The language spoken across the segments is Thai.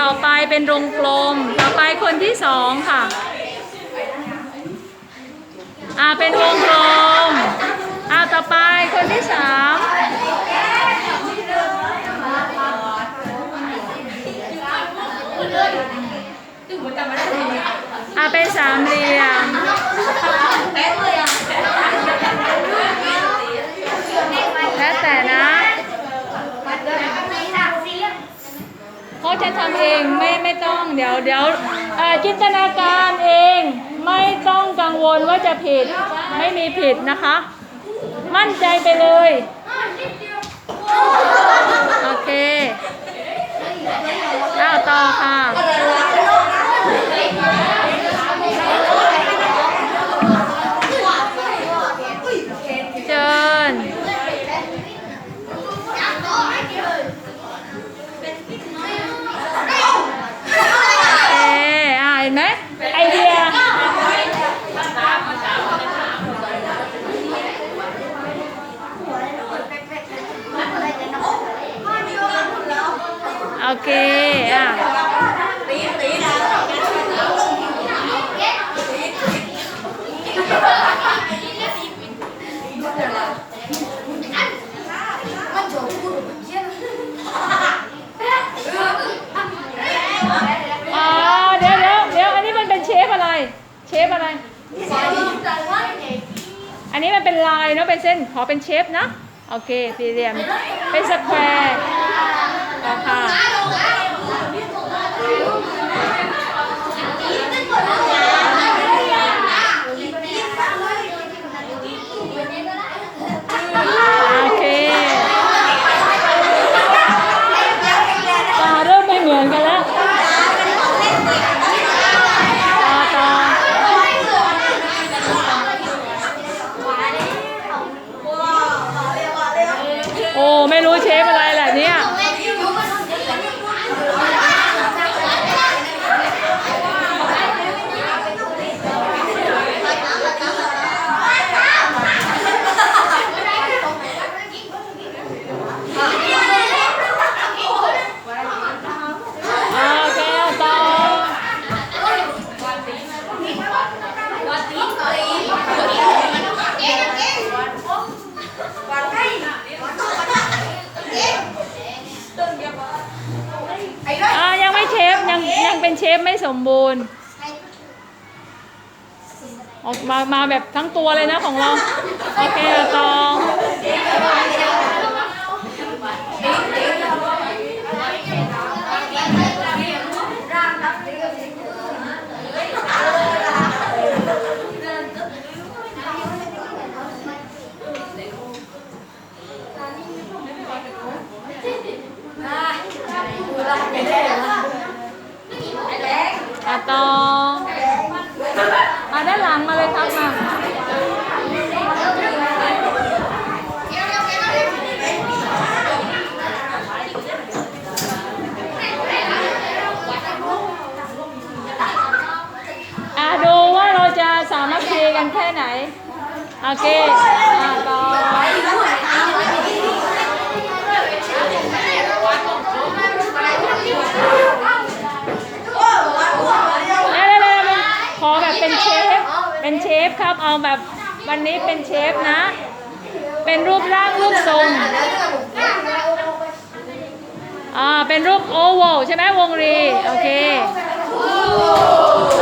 ต่อไปเป็นวงกลม ต่อไปคนที่สองค่ะ อ่าเป็นวงกลม อ่าต่อไปคนที่สามอ่าเป็นสามเหลี่ยม แล้วแต่นะ เพราะทำเองไม่ไม่ต้องเดี๋ยวเดี๋ยวจินตนาการเองไม่ต้องกังวลว่าจะผิดไม่มีผิดนะคะ มั่นใจไปเลย โอเคอ้าวต่อค่ะ เชิญ โอเคอ่าเห็น ไหมไอเดียโอเคอะ อ่าเดี๋ยวเดี๋ยวเดี๋ยวอันนี้มันเป็นเชฟอะไร เชฟอะไร อันนี้มัน เป็นลายเนาะเป็นเส้นขอเป็นเชฟนะ โอเคสี่เหลี่ยมเป็นสแควร์เอาค่ะ โอเคตาเริ่มไม่เหมือนกันแล้วต่อต่อโอ้ ไม่รู้เชฟอะไรแหละเนี่ย โอเคต่อ อ่ายังไม่เชฟยังยังเป็นเช ฟไม่สมบูรณ์ออกมามาแบบทั้งตัวเลยนะของเรา โอเคตออะต่อมาด้านหลังมาเลยครับมา อะดูว่าเราจะสาันแค่ไหน โอเคอะต่อเร็วๆๆขอแบบเป็นเชฟ เป็นเชฟครับ เอาแบบวันนี้เป็นเชฟนะ เป็นรูปร่างรูปทรงอ่า เป็นรูปโอเวลใช่ไหมวงรี โอเค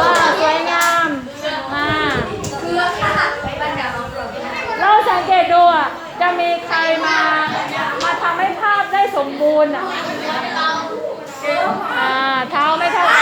อ่าสวยงามอ่าเรา สังเกตดูอะจะมีใครมามาทำให้ภาพได้สมบูรณ์อะอ่าเท้าไม่เท่ากัน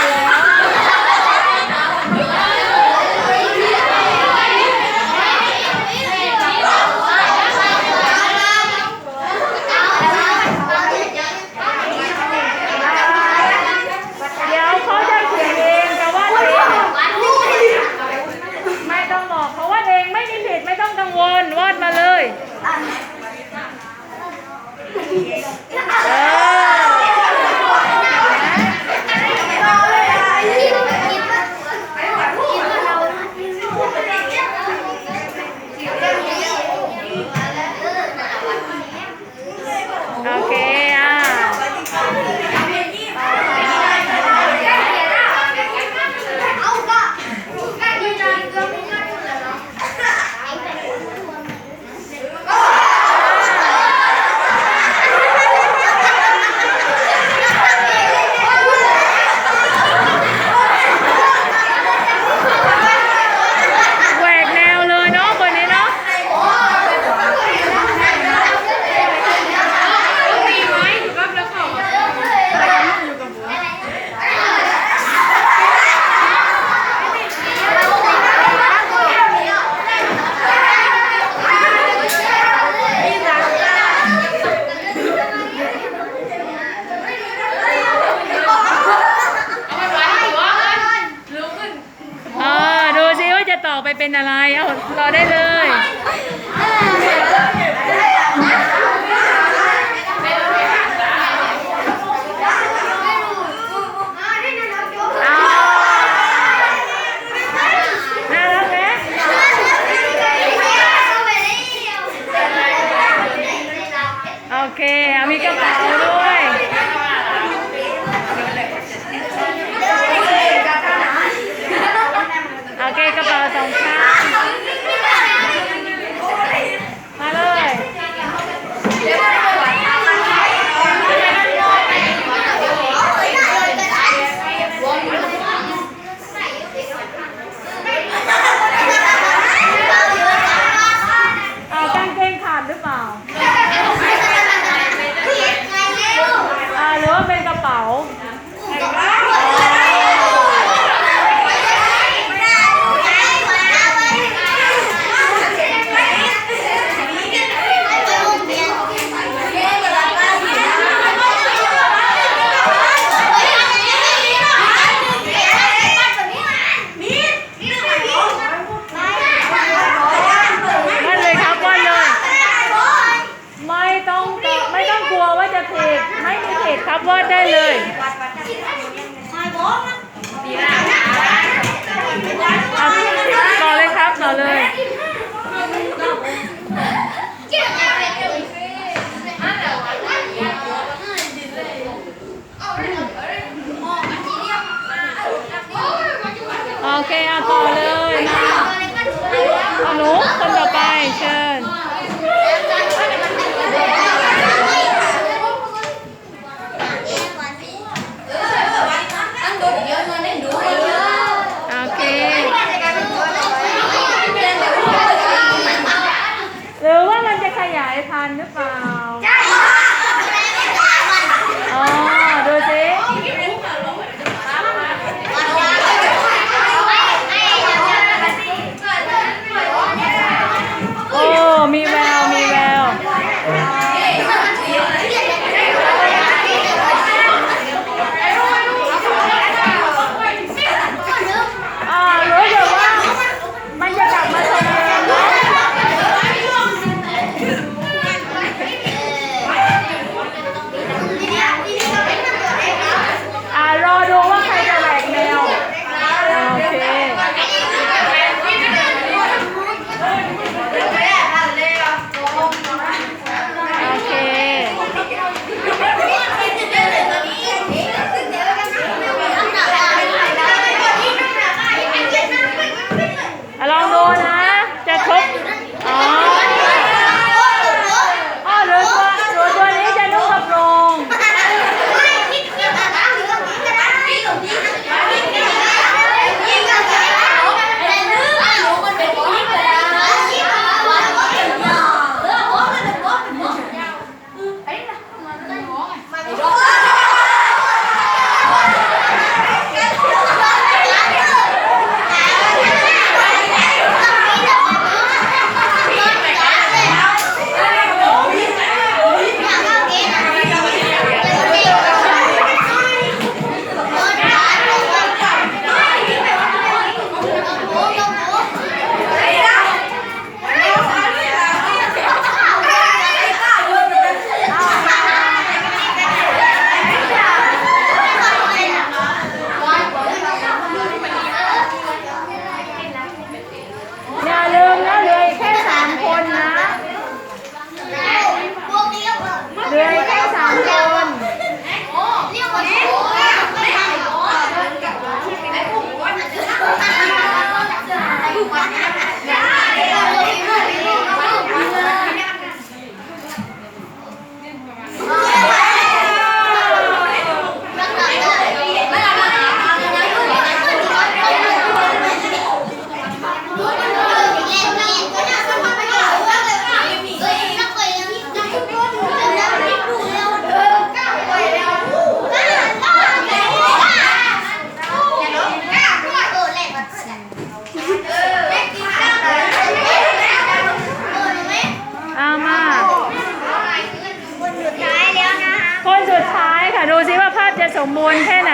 เป็นอะไร เอารอได้เลย สมบูรณ์แค่ไหน